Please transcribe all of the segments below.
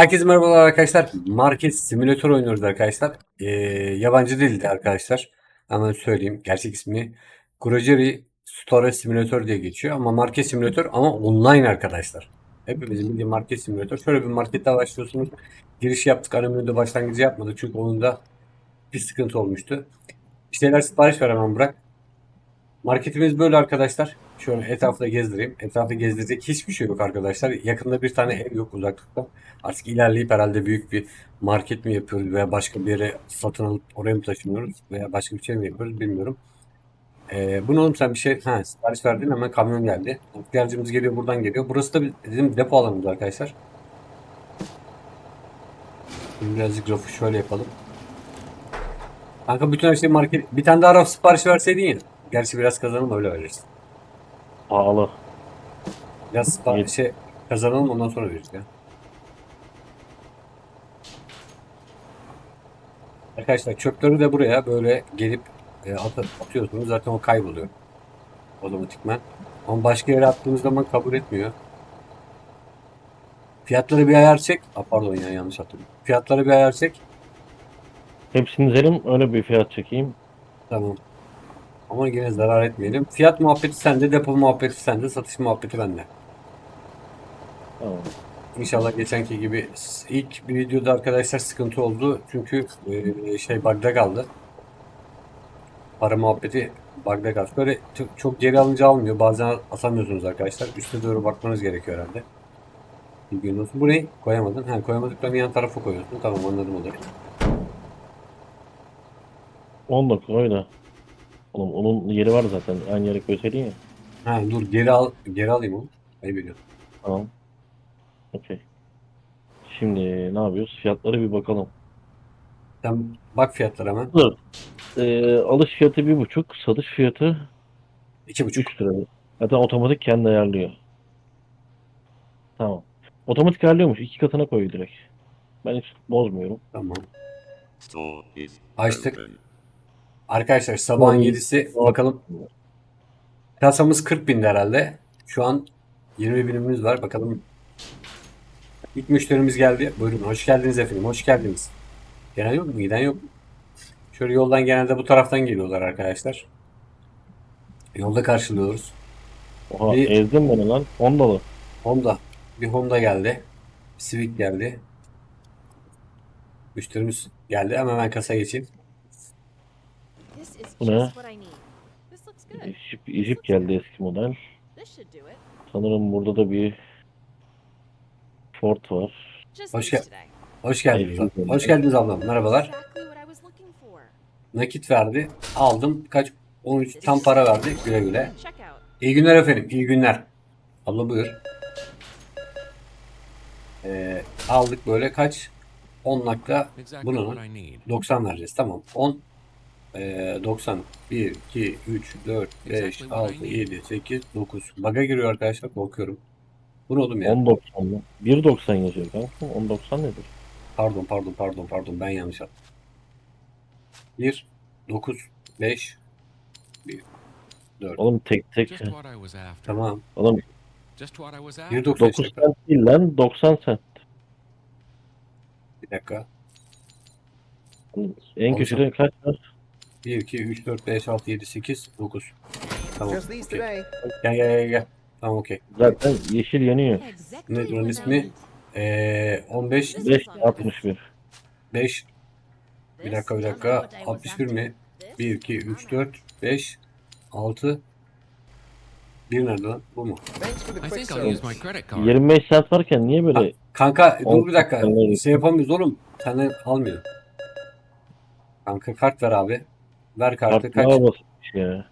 Herkese merhabalar arkadaşlar. Market simülatör oynuyoruz arkadaşlar. Ee, yabancı dilde arkadaşlar. Hemen söyleyeyim. Gerçek ismi Grocery Store Simulator diye geçiyor. Ama market simülatör ama online arkadaşlar. Hepimizin bildiği market simülatör. Şöyle bir markette başlıyorsunuz. Giriş yaptık. Ana başlangıcı yapmadık. Çünkü onun da bir sıkıntı olmuştu. Bir şeyler sipariş ver hemen bırak. Marketimiz böyle arkadaşlar. Şöyle etrafta gezdireyim. Etrafta gezdirecek hiçbir şey yok arkadaşlar. Yakında bir tane ev yok uzaklıkta. Artık ilerleyip herhalde büyük bir market mi yapıyoruz veya başka bir yere satın alıp oraya mı taşınıyoruz veya başka bir şey mi yapıyoruz bilmiyorum. Ee, bunu oğlum sen bir şey ha, sipariş verdin hemen kamyon geldi. İhtiyacımız geliyor buradan geliyor. Burası da bizim depo alanımız arkadaşlar. Şimdi birazcık grafiği şöyle yapalım. Kanka bütün her şey market. Bir tane daha raf sipariş verseydin ya. Gerçi biraz kazanalım öyle verirsin. Pahalı. Biraz sipariş şey kazanalım ondan sonra veririz ya. Arkadaşlar çöpleri de buraya böyle gelip e, at- atıyorsunuz. Zaten o kayboluyor. Otomatikman. Ama başka yere attığınız zaman kabul etmiyor. Fiyatları bir ayar çek. Aa, pardon ya yanlış hatırladım. Fiyatları bir ayar çek. Hepsini dizelim öyle bir fiyat çekeyim. Tamam. Ama yine zarar etmeyelim. Fiyat muhabbeti sende, depo muhabbeti sende, satış muhabbeti bende. Tamam. İnşallah geçenki gibi ilk bir videoda arkadaşlar sıkıntı oldu. Çünkü e, şey bug'da kaldı. Para muhabbeti bug'da kaldı. Böyle çok, çok geri alınca almıyor. Bazen atamıyorsunuz arkadaşlar. Üste doğru bakmanız gerekiyor herhalde. Bilginiz olsun. Burayı koyamadın. Ha koyamadıklarını yan tarafa koyuyorsun. Tamam anladım olayı. 19 öyle. Oğlum onun yeri var zaten. Aynı yere koysaydın ya. Ha dur geri al geri alayım onu. Ayıp ediyorsun. Tamam. Okey. Şimdi ne yapıyoruz? Fiyatlara bir bakalım. Sen bak fiyatlara hemen. Dur. Ee, alış fiyatı bir buçuk, satış fiyatı İki buçuk. 3 lira. Zaten otomatik kendi ayarlıyor. Tamam. Otomatik ayarlıyormuş. İki katına koyuyor direkt. Ben hiç bozmuyorum. Tamam. Store is Açtık. open. Arkadaşlar sabahın Tamam. 7'si bakalım kasamız 40 bindi herhalde. Şu an 20 binimiz var. Bakalım ilk müşterimiz geldi. Buyurun hoş geldiniz efendim. Hoş geldiniz. Gelen yok mu? Giden yok mu? Şöyle yoldan genelde bu taraftan geliyorlar arkadaşlar. Yolda karşılıyoruz. Oha Bir- ezdin beni lan. Hondalı. Honda. Bir Honda geldi. Bir Civic geldi. Müşterimiz geldi. Hemen ben kasa geçeyim. This is Bu ne? just what I need. This looks good. Jeep, Jeep geldi eski model. Sanırım burada da bir Ford var. Hoş gel-. Hoş geldiniz. Abla. Hoş geldiniz ablam. Merhabalar. Nakit verdi. Aldım. Kaç? 13 tam para verdi. Güle güle. İyi günler efendim. İyi günler. Abla buyur. Ee, aldık böyle kaç? 10 dakika. Exactly Bunu what lan. I need. 90 vereceğiz. Tamam. 10 ee, 90 1 2 3 4 5 Exactly what 6 I need. 7 8 9 Baga giriyor arkadaşlar korkuyorum. Bu ne oğlum ya? 10.90 mı? 1.90 yazıyor kanka. 10.90 nedir? Pardon pardon pardon pardon ben yanlış yaptım. 1 9 5 1 4 Oğlum tek tek. Tamam. Oğlum Just what I was after. 1.95 9 cent değil lan 90 cent. bir dakika. En köşede kaç var? 1 2 3 4 5 6 7 8 9 Tamam. Just these okey. today. Gel gel gel gel. Tamam okey. Zaten yeşil yanıyor. Exactly Ne I ismi? Ee, 15 This 5 is on 61. 5 bir dakika bir dakika what I was 61 after. mi? This 1 2 3 is 4 5 6 1 nerede lan? Bu mu? Thanks for the I quick think I'll use service. my credit card. 25 cent varken niye böyle Kanka dur bir dakika. Şey yapamıyoruz oğlum. Senden almıyor. Kanka kart ver abi. Ver kartı kaç? kartlara basmış ya?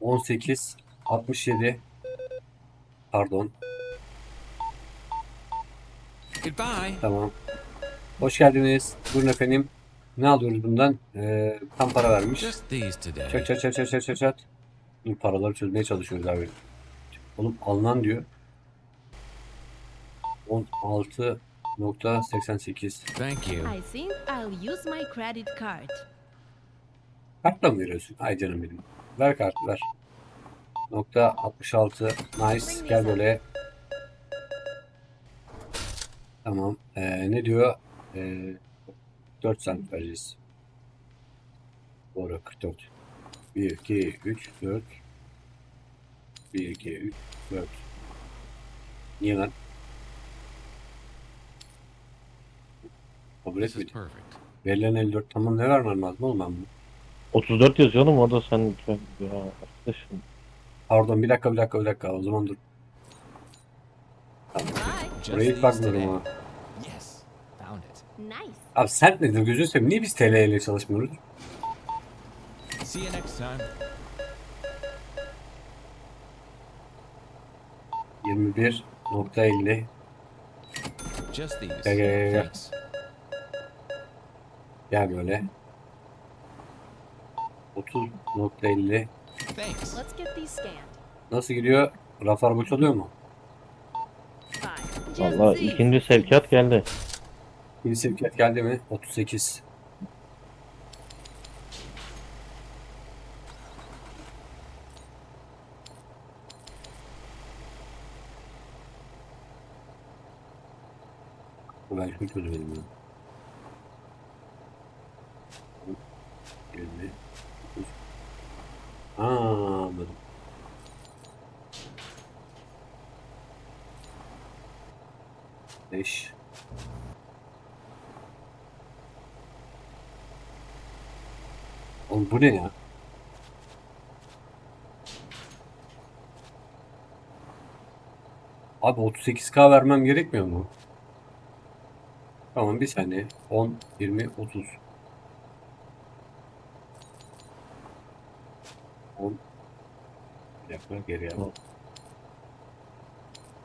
18 67 Pardon. Goodbye. Tamam. Hoş geldiniz. Buyurun efendim. Ne alıyoruz bundan? Ee, tam para vermiş. Just these today. Çat çat çat çat çat çat çat. Paraları çözmeye çalışıyoruz abi. Oğlum alınan diyor. 16.88 Thank you. I think I'll use my credit card. Kartla mı veriyorsun? Ay canım benim. Ver kartı ver. Nokta 66 nice gel böyle. Tamam. Ee, ne diyor? Ee, 4 cent vereceğiz. Doğru 44. 1, 2, 3, 4. 1, 2, 3, 4. Niye lan? Kabul etmedi. perfect. Verilen 54 tamam ne vermem lazım oğlum ben bunu? 34 yazıyor oğlum orada sen ya arkadaşım. Pardon bir dakika bir dakika bir dakika o zaman dur. Tamam. Hiç these bakmıyorum today. ama. Yes, found it. Nice. Abi sert nedir gözünü seveyim niye biz TL ile çalışmıyoruz? See you next time. 21.50 Just these. Gel, gel, gel. Gel böyle. 30.50 Thanks. Let's get these scanned. Nasıl gidiyor? Raflar boşalıyor mu? Fine. Just Valla ikinci sevkiyat geldi. Bir sevkiyat geldi mi? 38. Bu ben şunu çözemedim ya. 50. Aa, anladım. Beş. Oğlum bu ne ya? Abi 38k vermem gerekmiyor mu? Tamam bir saniye. 10, 20, 30. 10 Bir dakika geriye al.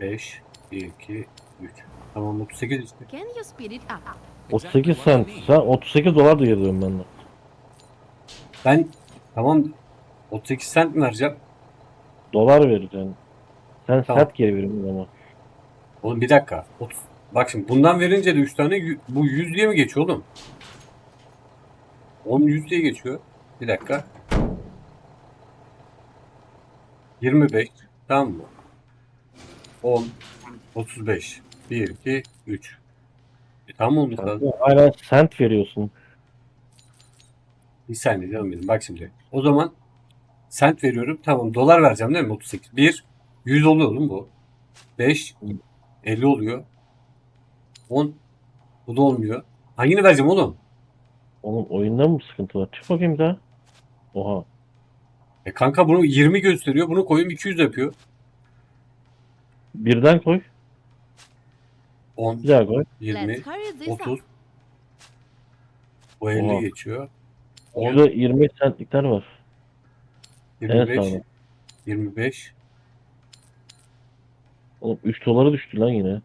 5, 1, 2, 3. Tamam 38 işte. Can you speed it up? 38 Exactly what I cent. need. Sen 38 dolar diye yazıyorum ben de. Ben tamam 38 cent mi vereceğim? Dolar vereceksin. Sen Tamam. sent geri verin ama. Oğlum bir dakika. 30. Bak şimdi bundan verince de 3 tane yü- bu 100 diye mi geçiyor oğlum? 10 100 diye geçiyor. Bir dakika. 25. Tamam mı? 10 35. 1 2 3. E, tamam oldu lazım. hala sent veriyorsun. Bir saniye canım benim. Bak şimdi. O zaman sent veriyorum. Tamam dolar vereceğim değil mi? 38. 1 100 oluyor oğlum bu. 5 50 oluyor. 10 bu da olmuyor. Hangini vereceğim oğlum? Oğlum oyunda mı sıkıntı var? Çık bakayım daha. Oha. E kanka bunu 20 gösteriyor. Bunu koyayım 200 yapıyor. Birden koy. 10, Bir daha koy. 20, Let's hurry this 30. up. Bu 50 Oha. geçiyor. 10, Orada 20 centlikler var. En 25, sağda. 25. Oğlum 3 dolara düştü lan yine.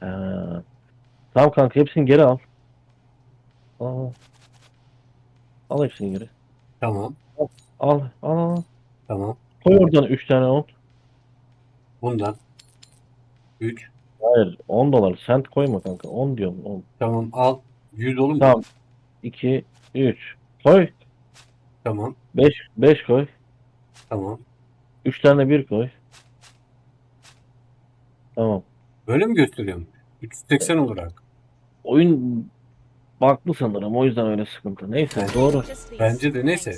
Ha. Tamam kanka hepsini geri al. Al. Al hepsini geri. Tamam. Al. Al al. Tamam. Koy oradan 3 tane 10. Bundan 3. Hayır 10 dolar. Sent koyma kanka. 10 diyorum 10. Tamam al. 100 olur mu? Tamam. 2, 3. Koy. Tamam. 5, 5 koy. Tamam. 3 tane 1 koy. Tamam. Böyle mi gösteriyorum? 380 olarak. Oyun baklı sanırım. O yüzden öyle sıkıntı. Neyse doğru. Bence de neyse.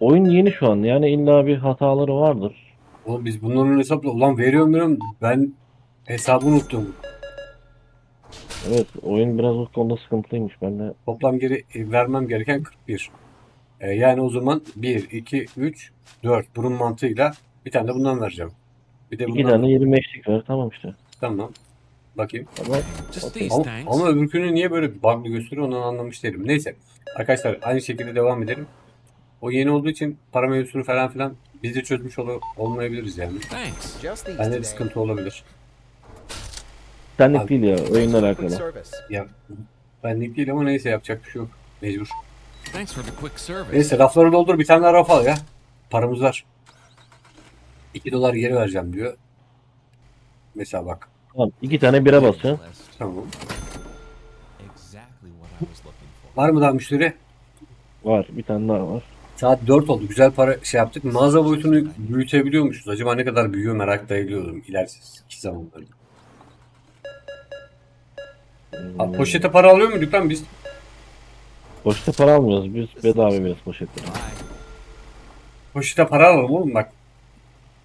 Oyun yeni şu an. Yani illa bir hataları vardır. Oğlum biz bunların hesapla ulan veriyorum diyorum. Ben hesabı unuttum. Evet oyun biraz o konuda sıkıntılıymış. Ben de Toplam geri e, vermem gereken 41. E, yani o zaman 1, 2, 3, 4. Bunun mantığıyla bir tane de bundan vereceğim. Bir de 2 bundan. tane 25'lik ver. Tamam işte. Tamam. Bakayım. Tamam. Just Okay. these Ama, thanks. ama öbürkünü niye böyle bug'lı gösteriyor onu anlamış değilim. Neyse. Arkadaşlar aynı şekilde devam edelim. O yeni olduğu için para mevzusunu falan filan biz de çözmüş ol- olmayabiliriz yani. Bende bir sıkıntı olabilir. Senlik Abi- değil ya. Oyunla alakalı. Ya benlik değil ama neyse yapacak bir şey yok. Mecbur. Neyse rafları doldur bir tane daha raf al ya. Paramız var. 2 dolar geri vereceğim diyor. Mesela bak. Tamam. 2 tane basacaksın. List. Tamam. Exactly what I was looking for. Var mı daha müşteri? Var. Bir tane daha var. Saat 4 oldu. Güzel para şey yaptık. Mağaza boyutunu büyütebiliyormuşuz. Acaba ne kadar büyüyor merak da ediyordum ileriki zamanlarda. Abi poşete para alıyor muyduk lan biz? Poşete para almıyoruz. Biz bedava veriyoruz poşetleri. Poşete para alalım oğlum bak.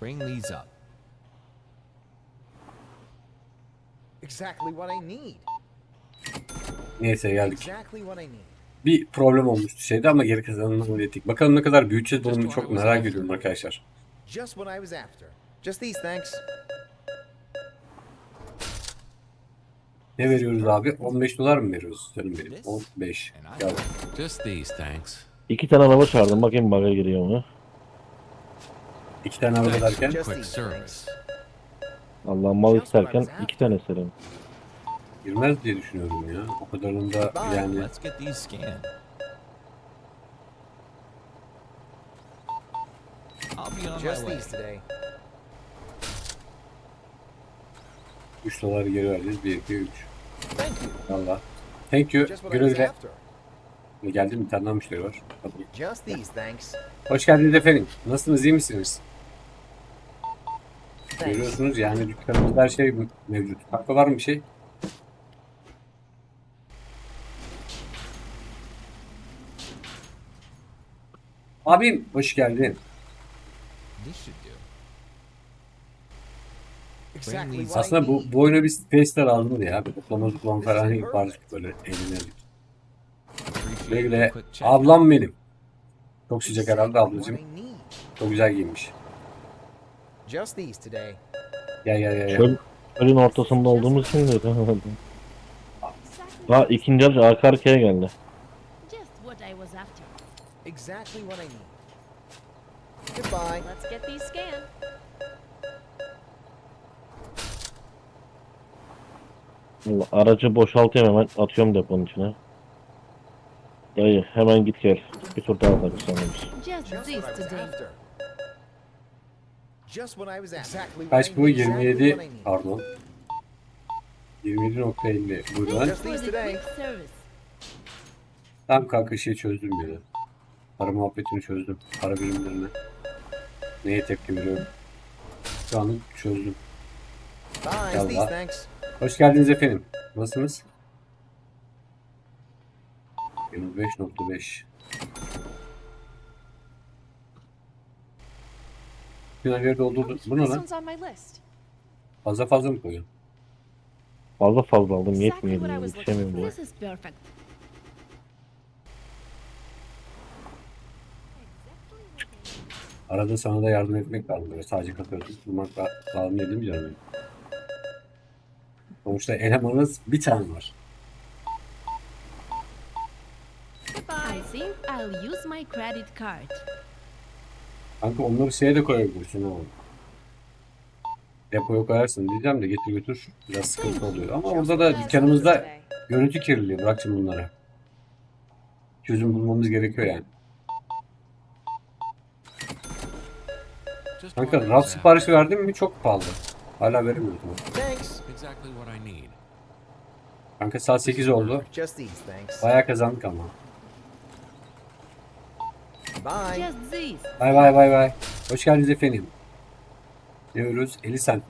Bring these up. Exactly what I need. Neyse geldik. Exactly what I need. Bir problem olmuştu şeyde ama geri kazanımını hallettik. Bakalım ne kadar büyüteceğiz bunu çok merak ediyorum arkadaşlar. Just what I was after. Just these, thanks. Ne veriyoruz abi? 15 dolar mı veriyoruz canım benim? 15. And I Ya just these, thanks. İki tane araba çağırdım. Bakayım baga giriyor mu? iki tane araba derken. Allah mal isterken iki tane isterim. Girmez diye düşünüyorum ya. O kadarında yani Just these today. 3 dolar geri vereceğiz. 1, 2, 3. Thank you. Valla. Thank you. Güle güle. after. Geldi bir tane daha müşteri var. Hoş geldiniz efendim. Nasılsınız? iyi misiniz? Görüyorsunuz yani dükkanımızda her şey mevcut. Hakkı var mı bir şey? Abim hoş geldin. Aslında bu, bu oyuna bir space lazımdı ya. Bir toplama toplama falan yapardık böyle eğlenirdik. Güle güle. Ablam benim. Çok sıcak herhalde ablacığım. Çok güzel today. Gel gel gel. gel. Çöl, çölün ortasında olduğumuz için de. Daha ikinci arka arkaya geldi. just what I was after. Exactly what I need. Goodbye. Let's get these scanned. Allah, aracı boşaltıyorum hemen atıyorum deponun içine. Dayı hemen git gel. Bir tur daha sonra biz. Just Just this what I was today. after. Just what I was after. Exactly what Kaç I bu? need. Exactly 27 what I need. pardon. 27.50 buradan. Just For these the today. quick service. Tam kanka şeyi çözdüm ya. Para muhabbetini çözdüm. Para birimlerini. Neye tepki veriyorum. Şu anlık çözdüm. Yallah. Hoş geldiniz efendim. Nasılsınız? 25.5 Finalleri doldurdum. Bu ne lan? Fazla fazla mı koyuyorsun? Fazla fazla aldım yetmiyor yetişemiyorum diye. for. This is perfect. Arada sana da yardım etmek lazım. Böyle sadece kafayı tutmak lazım değil mi canım? Sonuçta elemanınız bir tane var. I think I'll use my credit card. Kanka onları şeye de koyabilirsin ama. Depoya koyarsın diyeceğim de getir götür biraz sıkıntı oluyor. Ama orada da dükkanımızda görüntü kirliliği bırak şimdi bunları. Çözüm bulmamız gerekiyor yani. Kanka raf siparişi verdin mi çok pahalı. Hala veremiyoruz. ama. Thanks. after. Exactly what I need. Kanka saat 8 oldu. Bayağı kazandık ama. Bye. Bay bay bay bay. Hoş geldiniz efendim. Ne diyoruz? 50 cent.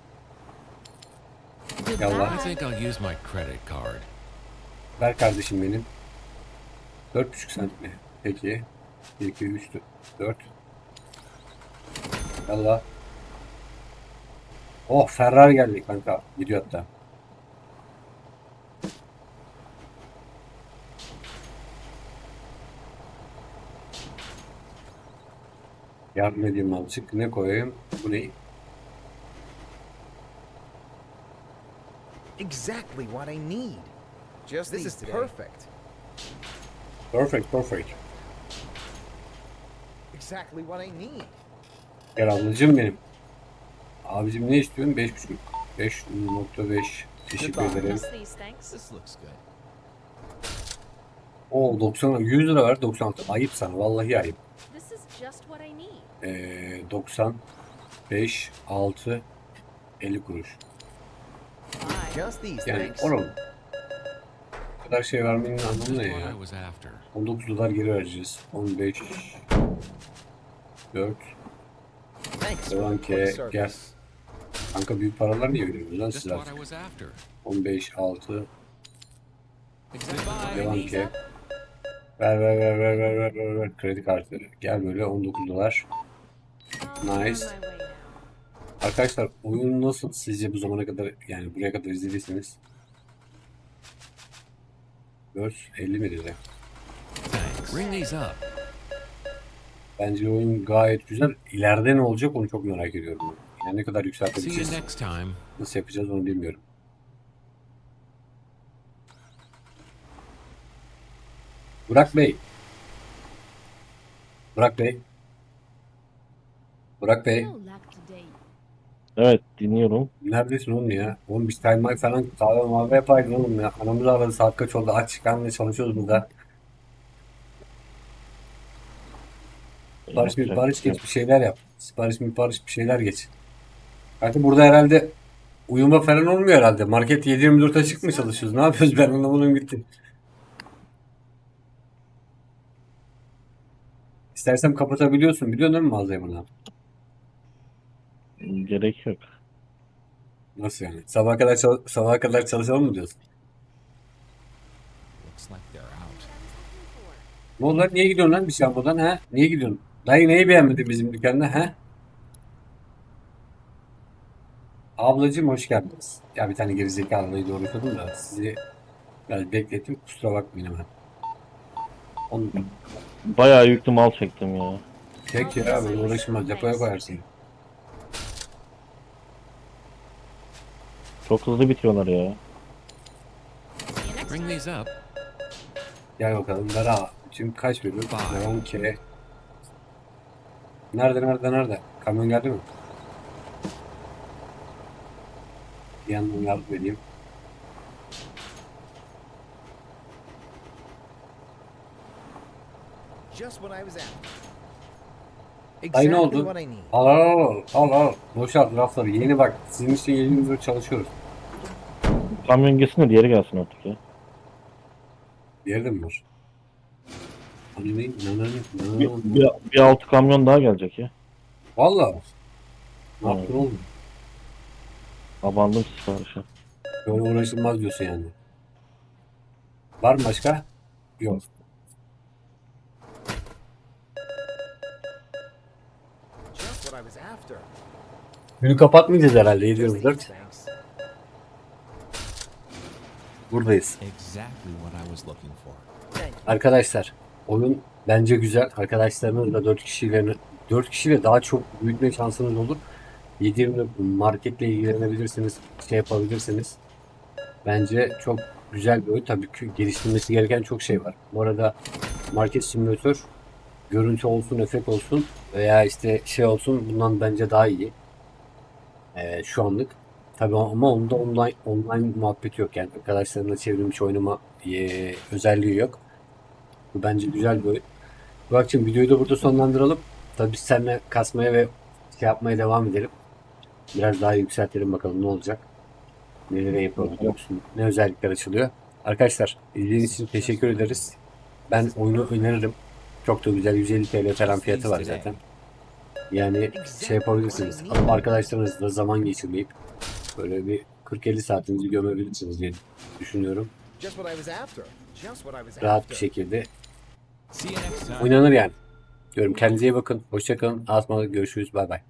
I Yallah. think I'll use my credit card. Ver kardeşim benim. 4,5 cent mi? Peki. 1, 2, 3, 4. Yallah. Oh Ferrari geldi kanka. Gidiyor hatta. Yardım edeyim azıcık. Ne koyayım? Bu ne? Exactly what I need. Just this is perfect. Perfect, perfect. Exactly what I need. Gel ablacığım benim. Abicim ne istiyorsun? 5.5. 5.5. Teşekkür ederim. Oo 90 100 lira ver 96. Ayıp sana vallahi ayıp. Ee, 90 5 6 50 kuruş. Yani oğlum bu kadar şey vermenin anlamı ne ya? I was after. 19 dolar geri vereceğiz. 15 4 The ki gel. Kanka büyük paralar niye veriyorsunuz lan siz artık? was after. 15 6 Exactly. Devam ki. Ver ver ver ver ver ver ver ver kredi kartı. Gel böyle 19 dolar. Nice. Arkadaşlar oyun nasıl sizce bu zamana kadar yani buraya kadar izlediyseniz? 4 50 mi dedi? Thanks. Ring these up. Bence oyun gayet güzel. İleride ne olacak onu çok merak ediyorum. Yani ne kadar yükseltebileceğiz. Nasıl yapacağız onu bilmiyorum. Burak Bey. Burak Bey. Burak Bey. Evet dinliyorum. Neredesin oğlum ya? Oğlum biz Time Mike falan kahve mavi yapaydın oğlum ya. Anamız aradı saat kaç oldu aç çıkarmaya çalışıyoruz burada. Barış bir Barış bir şey geç bir şeyler yap. Sipariş mi Barış bir şeyler geç. Artık burada herhalde uyuma falan olmuyor herhalde. Market 7-24 açık mı çalışıyoruz? Ne yapıyoruz ben anlamadım gitti. İstersem kapatabiliyorsun. Biliyorsun değil mi mağazayı buradan? Gerek yok. Nasıl yani? Sabaha kadar sabaha kadar çalışalım mı diyorsun? Ne oldu lan? Niye gidiyorsun lan bir şampudan ha? Niye gidiyorsun? Dayı neyi beğenmedin bizim dükkanda ha? Ablacığım hoş geldiniz. Ya bir tane gerizekalıyı doğru yükledim da sizi biraz beklettim. Kusura bakmayın hemen. Onu Bayağı yüklü mal çektim ya. çek ya böyle uğraşmaz. Depoya koyarsın. Çok hızlı bitiyorlar ya. See you next Ring time. these up. Gel bakalım. Ha. Şimdi kaç veriyor? Bye. Devam ki. Nerede nerede nerede? Kamyon geldi mi? Bir yandan yardım edeyim. Just what I was after. Dayı ne oldu? Al al al al al. Boşalt rafları. Yeni bak. Sizin için yeni çalışıyoruz. Kamyon gelsin de diğeri gelsin artık ya. Bir yerde mi var? Bir, bir, bir altı kamyon daha gelecek ya. Valla. Ne Evet. yaptın oğlum? Abandım siparişe. Böyle uğraşılmaz diyorsun yani. Var mı başka? Yok. Just what I was after. Günü kapatmayacağız herhalde. Just 724. these, thanks. Buradayız. Exactly what I was looking for. Thank you. Arkadaşlar oyun bence güzel. Arkadaşlarınızla 4 kişiyle 4 kişiyle daha çok büyütme şansınız olur. 7 marketle ilgilenebilirsiniz. Şey yapabilirsiniz. Bence çok güzel bir oyun. Tabii ki geliştirmesi gereken çok şey var. Bu arada market simülatör görüntü olsun, efekt olsun veya işte şey olsun bundan bence daha iyi. Ee, şu anlık. Tabii ama onda online online muhabbeti yok yani arkadaşlarımla çevrilmiş oynama eee, özelliği yok. Bence güzel bir oyun. Burak'cığım videoyu da burada sonlandıralım. Tabii biz seninle kasmaya ve şey yapmaya devam edelim. Biraz daha yükseltelim bakalım ne olacak. Nelere yapabiliyoruz, ne özellikler açılıyor. Arkadaşlar izlediğiniz için teşekkür ederiz. Ben oyunu öneririm. Çok da güzel 150 TL falan fiyatı var zaten. Yani şey yapabilirsiniz. Alıp arkadaşlarınızla zaman geçirmeyip böyle bir 40-50 saatinizi gömebilirsiniz diye düşünüyorum. Rahat bir şekilde See you next time. Oynanır yani. Diyorum kendinize iyi bakın. Hoşçakalın. Asmalı görüşürüz. Bay bay.